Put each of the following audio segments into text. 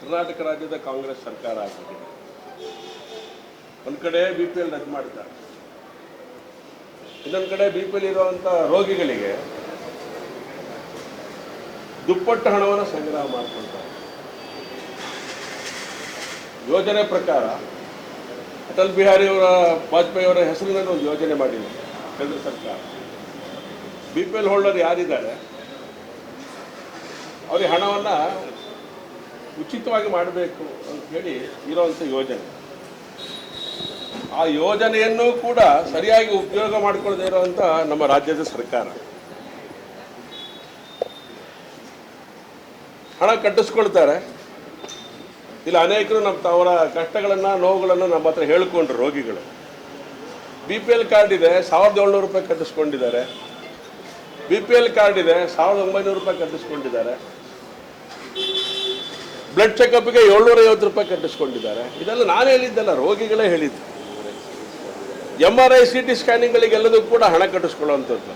ಕರ್ನಾಟಕ ರಾಜ್ಯದ ಕಾಂಗ್ರೆಸ್ ಸರ್ಕಾರ ಆಗಿದೆ. ಒಂದು ಕಡೆ ಬಿ ಪಿ ಎಲ್ ರದ್ದು ಮಾಡ್ತಾರೆ ಇನ್ನೊಂದು ಕಡೆ ಬಿ ಪಿ ಎಲ್ ಇರುವಂಥ ರೋಗಿಗಳಿಗೆ ದುಪ್ಪಟ್ಟು ಹಣವನ್ನು ಸಂಗ್ರಹ ಮಾಡಿಕೊಳ್ತಾರೆ. ಯೋಜನೆ ಪ್ರಕಾರ ಅಟಲ್ ಬಿಹಾರಿ ಅವರ, ವಾಜಪೇಯಿ ಅವರ ಹೆಸರಿನಲ್ಲಿ ಒಂದು ಯೋಜನೆ ಮಾಡಿದೆ ಕೇಂದ್ರ ಸರ್ಕಾರ. ಬಿ ಪಿ ಎಲ್ ಹೋಲ್ಡರ್ ಯಾರಿದ್ದಾರೆ? ಅವರಿಗೆ ಹಣವನ್ನು ಉಚಿತವಾಗಿ ಮಾಡಬೇಕು ಅಂತ ಹೇಳಿ ಇರೋವಂಥ ಯೋಜನೆ. ಆ ಯೋಜನೆಯನ್ನು ಕೂಡ ಸರಿಯಾಗಿ ಉಪಯೋಗ ಮಾಡಿಕೊಳ್ಳದೇ ಇರುವಂಥ ನಮ್ಮ ರಾಜ್ಯದ ಸರ್ಕಾರ. ಹಣ ಕಟ್ಟಿಸ್ಕೊಳ್ತಾರೆ. ಇಲ್ಲಿ, ಅನೇಕರು ನಮ್ಮ ಅವರ ಕಷ್ಟಗಳನ್ನು, ನೋವುಗಳನ್ನು ನಮ್ಮ ಹತ್ರ ಹೇಳ್ಕೊಂಡ್ರು ರೋಗಿಗಳು. ಬಿ ಪಿ ಎಲ್ ಕಾರ್ಡ್ ಇದೆ, ಸಾವಿರದ ಏಳ್ನೂರು ರೂಪಾಯಿ ಕಟ್ಟಿಸ್ಕೊಂಡಿದ್ದಾರೆ. ಬಿ ಪಿ ಎಲ್ ಕಾರ್ಡ್ ಇದೆ, ಸಾವಿರದ ಒಂಬೈನೂರು ರೂಪಾಯಿ ಕಟ್ಟಿಸ್ಕೊಂಡಿದ್ದಾರೆ. ಬ್ಲಡ್ ಚೆಕಪ್ಗೆ ಏಳ್ನೂರ ಐವತ್ತು ರೂಪಾಯಿ ಕಟ್ಟಿಸ್ಕೊಂಡಿದ್ದಾರೆ. ಇದೆಲ್ಲ ನಾನು ಹೇಳಿದ್ದಲ್ಲ, ರೋಗಿಗಳೇ ಹೇಳಿದ್ದು. M R I C T ಸ್ಕ್ಯಾನಿಂಗ್ಗಳಿಗೆಲ್ಲದೂ ಕೂಡ ಹಣ ಕಟ್ಟಿಸ್ಕೊಳ್ಳುವಂಥದ್ದು.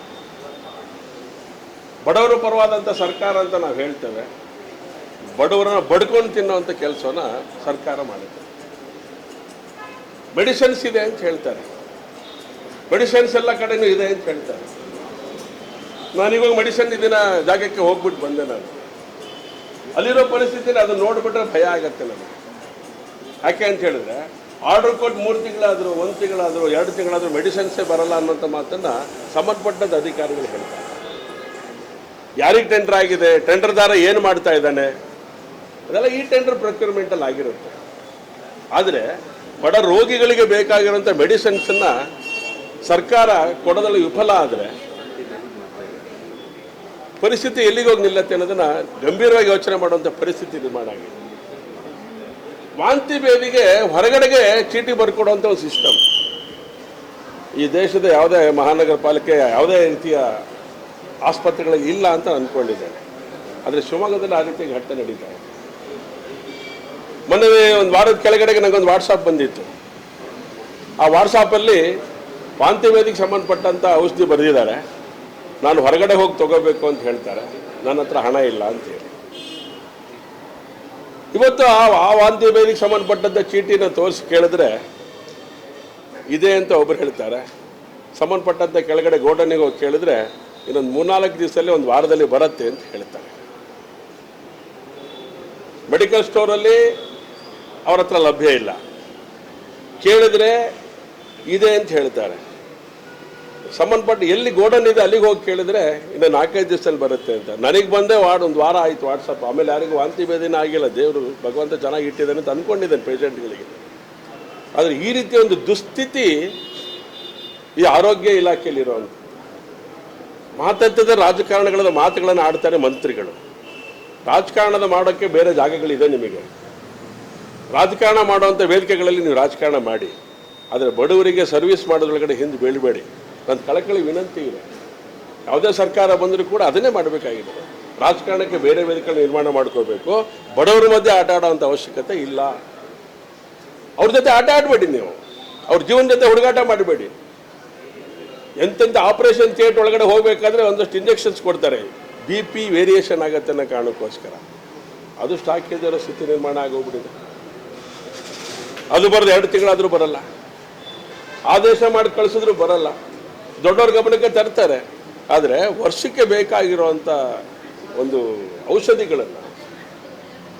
ಬಡವರ ಪರವಾದಂಥ ಸರ್ಕಾರ ಅಂತ ನಾವು ಹೇಳ್ತೇವೆ. ಬಡವರನ್ನ ಬಡ್ಕೊಂಡು ತಿನ್ನುವಂಥ ಕೆಲಸವನ್ನ ಸರ್ಕಾರ ಮಾಡುತ್ತೆ. ಮೆಡಿಸಿನ್ಸ್ ಇದೆ ಅಂತ ಹೇಳ್ತಾರೆ. ಮೆಡಿಸಿನ್ಸ್ ಎಲ್ಲ ಕಡೆನೂ ಇದೆ ಅಂತ ಹೇಳ್ತಾರೆ. ನಾನೀವಾಗ ಮೆಡಿಸಿನ್ ಇದನ್ನ ಜಾಗಕ್ಕೆ ಹೋಗ್ಬಿಟ್ಟು ಬಂದೆ ನಾನು. ಅಲ್ಲಿರೋ ಪರಿಸ್ಥಿತಿಯಲ್ಲಿ ಅದನ್ನ ನೋಡ್ಬಿಟ್ರೆ ಭಯ ಆಗತ್ತೆ ನಮಗೆ. ಯಾಕೆ ಅಂತ ಹೇಳಿದ್ರೆ, ಆರ್ಡರ್ ಕೊಟ್ಟು ಮೂರು ತಿಂಗಳಾದರೂ, ಒಂದು ತಿಂಗಳಾದರೂ, ಎರಡು ತಿಂಗಳಾದರೂ ಮೆಡಿಸಿನ್ಸೇ ಬರಲ್ಲ ಅನ್ನೋಂಥ ಮಾತನ್ನ ಸಂಬಂಧಪಟ್ಟದ ಅಧಿಕಾರಿಗಳು ಹೇಳ್ತಾರೆ. ಯಾರಿಗೆ ಟೆಂಡರ್ ಆಗಿದೆ ಟೆಂಡರ್ದಾರ ಏನು ಮಾಡ್ತಾ ಇದ್ದಾನೆ? ಅದೆಲ್ಲ ಈ ಟೆಂಡರ್ ಪ್ರೊಕ್ಯೂರ್ಮೆಂಟಲ್ಲಿ ಆಗಿರುತ್ತೆ. ಆದರೆ, ಬಡ ರೋಗಿಗಳಿಗೆ ಬೇಕಾಗಿರುವಂಥ ಮೆಡಿಸಿನ್ಸನ್ನು ಸರ್ಕಾರ ಕೊಡೋದ್ರಲ್ಲಿ ವಿಫಲ ಆದರೆ ಪರಿಸ್ಥಿತಿ ಎಲ್ಲಿಗೆ ಹೋಗಿ ನಿಲ್ಲತ್ತೆ ಅನ್ನೋದನ್ನು ಗಂಭೀರವಾಗಿ ಯೋಚನೆ ಮಾಡುವಂಥ ಪರಿಸ್ಥಿತಿ ನಿರ್ಮಾಣ ಆಗಿದೆ. ವಾಂತಿ ಬೇವಿಗೆ ಹೊರಗಡೆಗೆ ಚೀಟಿ ಬರ್ಕೊಡುವಂಥ ಒಂದು ಸಿಸ್ಟಮ್ ಈ ದೇಶದ ಯಾವುದೇ ಮಹಾನಗರ ಪಾಲಿಕೆ, ಯಾವುದೇ ರೀತಿಯ ಆಸ್ಪತ್ರೆಗಳಿಗೆ ಇಲ್ಲ ಅಂತ ಅಂದ್ಕೊಂಡಿದ್ದೇನೆ. ಆದರೆ ಶಿವಮೊಗ್ಗದಲ್ಲಿ ಆ ರೀತಿ ಘಟನೆ ನಡೀತಾ ಇದೆ. ಮೊನ್ನೆ ಒಂದು ವಾರದ ಕೆಳಗಡೆಗೆ ನನಗೊಂದು ವಾಟ್ಸಾಪ್ ಬಂದಿತ್ತು. ಆ ವಾಟ್ಸಾಪಲ್ಲಿ ವಾಂತಿ ವೇದಿಗೆ ಸಂಬಂಧಪಟ್ಟಂಥ ಔಷಧಿ ಬರೆದಿದ್ದಾರೆ. ನಾನು ಹೊರಗಡೆ ಹೋಗಿ ತಗೋಬೇಕು ಅಂತ ಹೇಳ್ತಾರೆ. ನನ್ನ ಹತ್ರ ಹಣ ಇಲ್ಲ ಅಂತ ಹೇಳಿ. ಇವತ್ತು ಆ ವಾಂತಿ ಬೇಲಿಗೆ ಸಂಬಂಧಪಟ್ಟಂಥ ಚೀಟಿನ ತೋರಿಸಿ ಕೇಳಿದ್ರೆ ಇದೆ ಅಂತ ಒಬ್ಬರು ಹೇಳ್ತಾರೆ. ಸಂಬಂಧಪಟ್ಟಂಥ ಕೆಳಗಡೆ ಗೋಡನಿಗೆ ಹೋಗಿ ಕೇಳಿದ್ರೆ ಇನ್ನೊಂದು ಮೂರ್ನಾಲ್ಕು ದಿವಸದಲ್ಲಿ ಒಂದು ವಾರದಲ್ಲಿ ಬರುತ್ತೆ ಅಂತ ಹೇಳ್ತಾರೆ. ಮೆಡಿಕಲ್ ಸ್ಟೋರಲ್ಲಿ ಅವ್ರ ಹತ್ರ ಲಭ್ಯ ಇಲ್ಲ. ಕೇಳಿದ್ರೆ ಇದೆ ಅಂತ ಹೇಳ್ತಾರೆ. ಸಂಬಂಧಪಟ್ಟ ಎಲ್ಲಿ ಗೋಡನ್ ಇದೆ ಅಲ್ಲಿಗೆ ಹೋಗಿ ಕೇಳಿದ್ರೆ ಇನ್ನು ನಾಲ್ಕೈದು ದಿವಸದಲ್ಲಿ ಬರುತ್ತೆ ಅಂತ. ನನಗೆ ಬಂದೇ ವಾರ್ಡ್, ಒಂದು ವಾರ ಆಯಿತು ವಾಟ್ಸಪ್. ಆಮೇಲೆ ಯಾರಿಗೂ ವಾಂತಿ ಭೇದಿನ ಆಗಿಲ್ಲ. ದೇವರು ಭಗವಂತ ಚೆನ್ನಾಗಿ ಇಟ್ಟಿದ್ದಾನೆ ಅಂತ ಅಂದ್ಕೊಂಡಿದ್ದೇನೆ ಪೇಷಂಟ್ಗಳಿಗೆ. ಆದರೆ ಈ ರೀತಿಯ ಒಂದು ದುಸ್ಥಿತಿ ಈ ಆರೋಗ್ಯ ಇಲಾಖೆಯಲ್ಲಿರುವಂಥ ಮಾತಾಡ್ತಿದ್ದ ರಾಜಕಾರಣಗಳ ಮಾತುಗಳನ್ನು ಆಡ್ತಾರೆ ಮಂತ್ರಿಗಳು. ರಾಜಕಾರಣದ ಮಾಡೋಕ್ಕೆ ಬೇರೆ ಜಾಗಗಳಿದೆ ನಿಮಗೆ. ರಾಜಕಾರಣ ಮಾಡುವಂಥ ವೇದಿಕೆಗಳಲ್ಲಿ ನೀವು ರಾಜಕಾರಣ ಮಾಡಿ. ಆದರೆ ಬಡವರಿಗೆ ಸರ್ವಿಸ್ ಮಾಡೋದ್ರೊಳಗಡೆ ಹಿಂದೆ ಬೀಳಬೇಡಿ. ನನ್ನ ಕಳಕಳಿ ವಿನಂತಿ ಇದೆ. ಯಾವುದೇ ಸರ್ಕಾರ ಬಂದರೂ ಕೂಡ ಅದನ್ನೇ ಮಾಡಬೇಕಾಗಿದೆ. ರಾಜಕಾರಣಕ್ಕೆ ಬೇರೆ ವೇದಿಕೆಗಳು ನಿರ್ಮಾಣ ಮಾಡ್ಕೋಬೇಕು. ಬಡವರ ಮಧ್ಯೆ ಆಟ ಆಡೋವಂಥ ಅವಶ್ಯಕತೆ ಇಲ್ಲ. ಅವ್ರ ಜೊತೆ ಆಟ ಆಡಬೇಡಿ ನೀವು. ಅವ್ರ ಜೀವನ ಜೊತೆ ಹುಡುಗಾಟ ಮಾಡಬೇಡಿ. ಎಂತೆಂಥ ಆಪರೇಷನ್ ಥಿಯೇಟರ್ ಒಳಗಡೆ ಹೋಗಬೇಕಾದ್ರೆ ಒಂದಷ್ಟು ಇಂಜೆಕ್ಷನ್ಸ್ ಕೊಡ್ತಾರೆ. ಬಿ ಪಿ ವೇರಿಯೇಷನ್ ಆಗತ್ತೆ ಅನ್ನೋ ಕಾರಣಕ್ಕೋಸ್ಕರ. ಅದು ಸ್ಟಾಕ್ ಇಲ್ದಿರೋ ಸ್ಥಿತಿ ನಿರ್ಮಾಣ ಆಗೋಗ್ಬಿಟ್ಟಿದೆ. ಅದು ಬರೋದು ಎರಡು ತಿಂಗಳಾದರೂ ಬರಲ್ಲ. ಆದೇಶ ಮಾಡಿ ಕಳಿಸಿದ್ರು ಬರಲ್ಲ. ದೊಡ್ಡವ್ರ ಗಮನಕ್ಕೆ ತರ್ತಾರೆ. ಆದರೆ ವರ್ಷಕ್ಕೆ ಬೇಕಾಗಿರುವಂಥ ಒಂದು ಔಷಧಿಗಳನ್ನು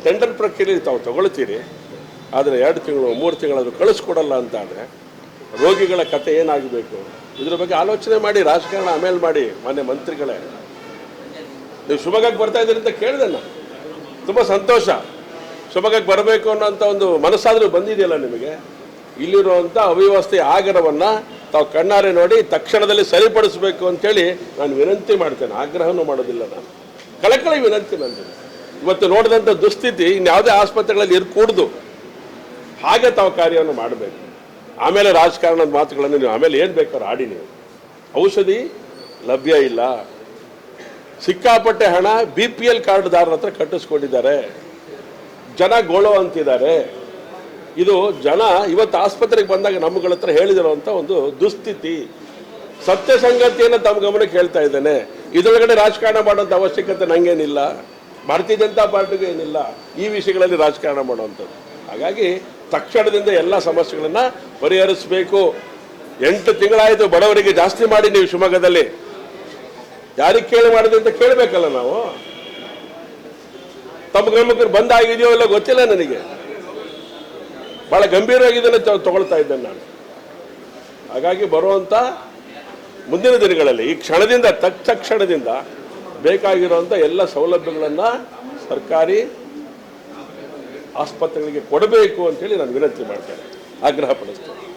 ಟೆಂಡರ್ ಪ್ರಕ್ರಿಯೆಯಲ್ಲಿ ತಾವು ತಗೊಳ್ತೀರಿ. ಆದರೆ ಎರಡು ತಿಂಗಳು, ಮೂರು ತಿಂಗಳಾದರೂ ಕಳಿಸ್ಕೊಡಲ್ಲ ಅಂತ ಆದರೆ ರೋಗಿಗಳ ಕತೆ ಏನಾಗಬೇಕು? ಇದ್ರ ಬಗ್ಗೆ ಆಲೋಚನೆ ಮಾಡಿ, ರಾಜಕಾರಣ ಆಮೇಲೆ ಮಾಡಿ, ಮಾನ್ಯ ಮಂತ್ರಿಗಳೇ. ನೀವು ಶಿವಮೊಗ್ಗಕ್ಕೆ ಬರ್ತಾ ಇದ್ದೀರಿ ಅಂತ ಕೇಳಿದೆ ನಾನು. ತುಂಬ ಸಂತೋಷ. ಶಿವಮೊಗ್ಗಕ್ಕೆ ಬರಬೇಕು ಅನ್ನೋಂಥ ಒಂದು ಮನಸ್ಸಾದರೂ ಬಂದಿದೆಯಲ್ಲ ನಿಮಗೆ? ಇಲ್ಲಿರುವಂಥ ಅವ್ಯವಸ್ಥೆಯ ಆಗರವನ್ನು ತಾವು ಕಣ್ಣಾರೆ ನೋಡಿ ತಕ್ಷಣದಲ್ಲಿ ಸರಿಪಡಿಸಬೇಕು ಅಂತೇಳಿ ನಾನು ವಿನಂತಿ ಮಾಡ್ತೇನೆ. ಆಗ್ರಹನೂ ಮಾಡೋದಿಲ್ಲ ನಾನು. ಕಳಕಳಿ ವಿನಂತಿ ನಂದು. ಇವತ್ತು ನೋಡಿದಂಥ ದುಸ್ಥಿತಿ ಇನ್ಯಾವುದೇ ಆಸ್ಪತ್ರೆಗಳಲ್ಲಿ ಇರ್ಕೂಡ್ದು ಹಾಗೆ ತಾವು ಕಾರ್ಯವನ್ನು ಮಾಡಬೇಕು. ಆಮೇಲೆ ರಾಜಕಾರಣದ ಮಾತುಗಳನ್ನು ನೀವು ಆಮೇಲೆ ಏನು ಬೇಕಾದ್ರೂ ಆಡಿ ನೀವು. ಔಷಧಿ ಲಭ್ಯ ಇಲ್ಲ. ಸಿಕ್ಕಾಪಟ್ಟೆ ಹಣ ಬಿ ಪಿ ಎಲ್ ಕಾರ್ಡ್ದಾರರ ಹತ್ರ ಕಟ್ಟಿಸ್ಕೊಂಡಿದ್ದಾರೆ. ಜನ ಗೋಳೋ ಅಂತಿದ್ದಾರೆ. ಇದು ಜನ ಇವತ್ತು ಆಸ್ಪತ್ರೆಗೆ ಬಂದಾಗ ನಮ್ಗಳ ಹತ್ರ ಹೇಳಿದಿರುವಂಥ ಒಂದು ದುಸ್ಥಿತಿ. ಸತ್ಯ ಸಂಗತಿಯನ್ನು ತಮ್ಮ ಗಮನಕ್ಕೆ ಹೇಳ್ತಾ ಇದ್ದೇನೆ. ಇದರೊಳಗಡೆ ರಾಜಕಾರಣ ಮಾಡುವಂಥ ಅವಶ್ಯಕತೆ ನಂಗೇನಿಲ್ಲ. ಭಾರತೀಯ ಜನತಾ ಪಾರ್ಟಿಗೂ ಏನಿಲ್ಲ. ಈ ವಿಷಯಗಳಲ್ಲಿ ರಾಜಕಾರಣ ಮಾಡುವಂಥದ್ದು. ಹಾಗಾಗಿ ತಕ್ಷಣದಿಂದ ಎಲ್ಲ ಸಮಸ್ಯೆಗಳನ್ನು ಪರಿಹರಿಸಬೇಕು. ಎಂಟು ತಿಂಗಳಾಯಿತು ಬಡವರಿಗೆ ಜಾಸ್ತಿ ಮಾಡಿ ನೀವು ಶಿವಮೊಗ್ಗದಲ್ಲಿ. ಯಾರಿಗೆ ಕೇಳಿ ಮಾಡಿದೆ ಅಂತ ಕೇಳಬೇಕಲ್ಲ ನಾವು? ತಮ್ಮ ಗಮನಕ್ಕೆ ಬಂದಾಗಿದೆಯೋ ಇಲ್ಲ ಗೊತ್ತಿಲ್ಲ ನನಗೆ. ಬಹಳ ಗಂಭೀರವಾಗಿ ಇದನ್ನು ತಗೊಳ್ತಾ ಇದ್ದೇನೆ ನಾನು. ಹಾಗಾಗಿ ಬರುವಂಥ ಮುಂದಿನ ದಿನಗಳಲ್ಲಿ ಈ ಕ್ಷಣದಿಂದ ತಕ್ ತಕ್ಷಣದಿಂದ ಬೇಕಾಗಿರುವಂಥ ಎಲ್ಲ ಸೌಲಭ್ಯಗಳನ್ನು ಸರ್ಕಾರಿ ಆಸ್ಪತ್ರೆಗಳಿಗೆ ಕೊಡಬೇಕು ಅಂತೇಳಿ ನಾನು ವಿನಂತಿ ಮಾಡ್ತೇನೆ. ಆಗ್ರಹ ಪಡಿಸ್ತೇನೆ